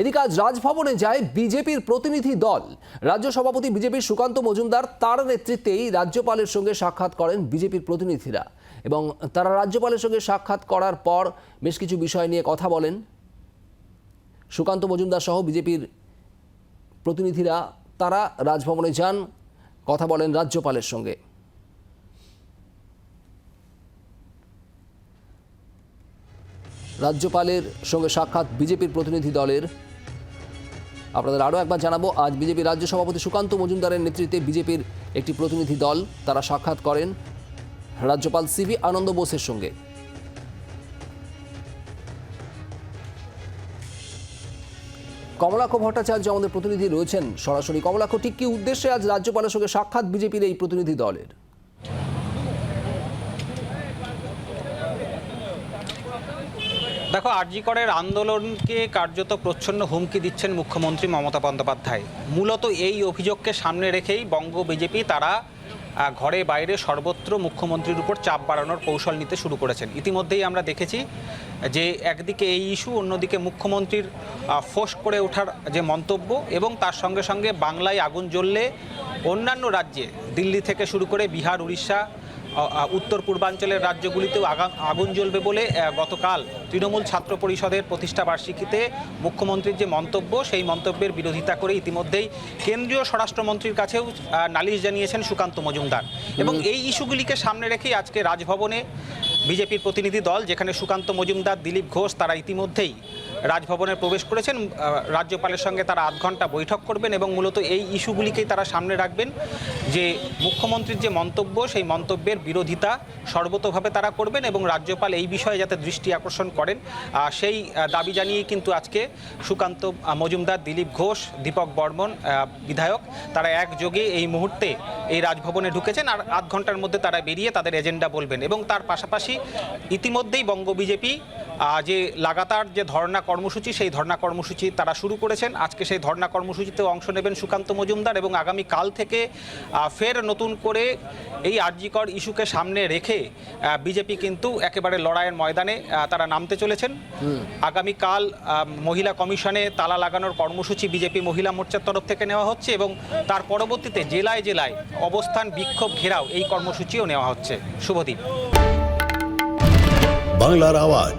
এদিকে আজ রাজভবনে যায় বিজেপির প্রতিনিধি দল। রাজ্য সভাপতি বিজেপির সুকান্ত মজুমদার তার নেতৃত্বেই রাজ্যপালের সঙ্গে সাক্ষাৎ করেন বিজেপির প্রতিনিধিরা এবং তারা রাজ্যপালের সঙ্গে সাক্ষাৎ করার পর বেশ কিছু বিষয় নিয়ে কথা বলেন। সুকান্ত মজুমদার সহ বিজেপির প্রতিনিধিরা তারা রাজভবনে যান, কথা বলেন রাজ্যপালের সঙ্গে। রাজ্যপালের সঙ্গে সাক্ষাৎ বিজেপির প্রতিনিধি দলের আপনাদের আরও একবার জানাব, আজ বিজেপি রাজ্য সভাপতি সুকান্ত মজুমদারের নেতৃত্বে বিজেপির একটি প্রতিনিধি দল তারা সাক্ষাৎ করেন রাজ্যপাল সিভি আনন্দ বোসের সঙ্গে। কমলাক্ষ ভট্টাচার্য আমাদের প্রতিনিধি রয়েছেন সরাসরি। কমলাক্ষ, ঠিক কি উদ্দেশ্যে আজ রাজ্যপালের সঙ্গে সাক্ষাৎ বিজেপির এই প্রতিনিধি দলের? দেখো আরজিকরের আন্দোলনকে কার্যত প্রচ্ছন্ন হুমকি দিচ্ছেন মুখ্যমন্ত্রী মমতা বন্দ্যোপাধ্যায়। মূলত এই অভিযোগকে সামনে রেখেই বঙ্গ বিজেপি তারা ঘরে বাইরে সর্বত্র মুখ্যমন্ত্রীর উপর চাপ বাড়ানোর কৌশল নিতে শুরু করেছেন। ইতিমধ্যেই আমরা দেখেছি যে, একদিকে এই ইস্যু, অন্যদিকে মুখ্যমন্ত্রীর ফোঁস করে ওঠার যে মন্তব্য এবং তার সঙ্গে সঙ্গে বাংলায় আগুন জ্বললে অন্যান্য রাজ্যে, দিল্লি থেকে শুরু করে বিহার, উড়িষ্যা উত্তর পূর্বাঞ্চলের রাজ্যগুলিতেও আগা- আগুন জ্বলবে বলে গতকাল তৃণমূল ছাত্র পরিষদের প্রতিষ্ঠা বার্ষিকীতে মুখ্যমন্ত্রীর যে মন্তব্য সেই মন্তব্যের বিরোধিতা করে ইতিমধ্যেই কেন্দ্রীয় স্বরাষ্ট্রমন্ত্রীর কাছেও নালিশ জানিয়েছেন সুকান্ত মজুমদার। এবং এই ইস্যুগুলিকে সামনে রেখেই আজকে রাজভবনে বিজেপির প্রতিনিধি দল যেখানে সুকান্ত মজুমদার দিলীপ ঘোষ তারা ইতিমধ্যেই রাজভবনে প্রবেশ করেছেন। রাজ্যপালের সঙ্গে তারা আধ ঘণ্টা বৈঠক করবেন এবং মূলত এই ইস্যুগুলিকেই তারা সামনে রাখবেন। যে মুখ্যমন্ত্রীর যে মন্তব্য, সেই মন্তব্যের বিরোধিতা সর্বতভাবে তারা করবেন এবং রাজ্যপাল এই বিষয়ে যাতে দৃষ্টি আকর্ষণ করেন। সেই দাবি জানিয়েই কিন্তু আজকে সুকান্ত মজুমদার, দিলীপ ঘোষ, দীপক বর্মন বিধায়ক, তারা একযোগে এই মুহূর্তে এই রাজভবনে ঢুকেছেন আর আধ ঘণ্টার মধ্যে তারা বেরিয়ে তাদের এজেন্ডা বলবেন। এবং তার পাশাপাশি ইতিমধ্যেই বঙ্গ বিজেপি যে লাগাতার যে ধর্ণা কর্মসূচি সেই ধর্ণা কর্মসূচি তারা শুরু করেছেন। আজকে সেই ধর্ণা কর্মসূচিতে অংশ নেবেন সুকান্ত মজুমদার এবং আগামী কাল থেকে ফের নতুন করে এই আরজিকর ইস্যুকে সামনে রেখে বিজেপি কিন্তু একেবারে লড়াইয়ের ময়দানে তারা নামতে চলেছেন। আগামীকাল মহিলা কমিশনে তালা লাগানোর কর্মসূচি বিজেপি মহিলা মোর্চার তরফ থেকে নেওয়া হচ্ছে এবং তার পরবর্তীতে জেলায় জেলায় অবস্থান বিক্ষোভ ঘেরাও এই কর্মসূচিও নেওয়া হচ্ছে। শুভদীপ বাংলার আওয়াজ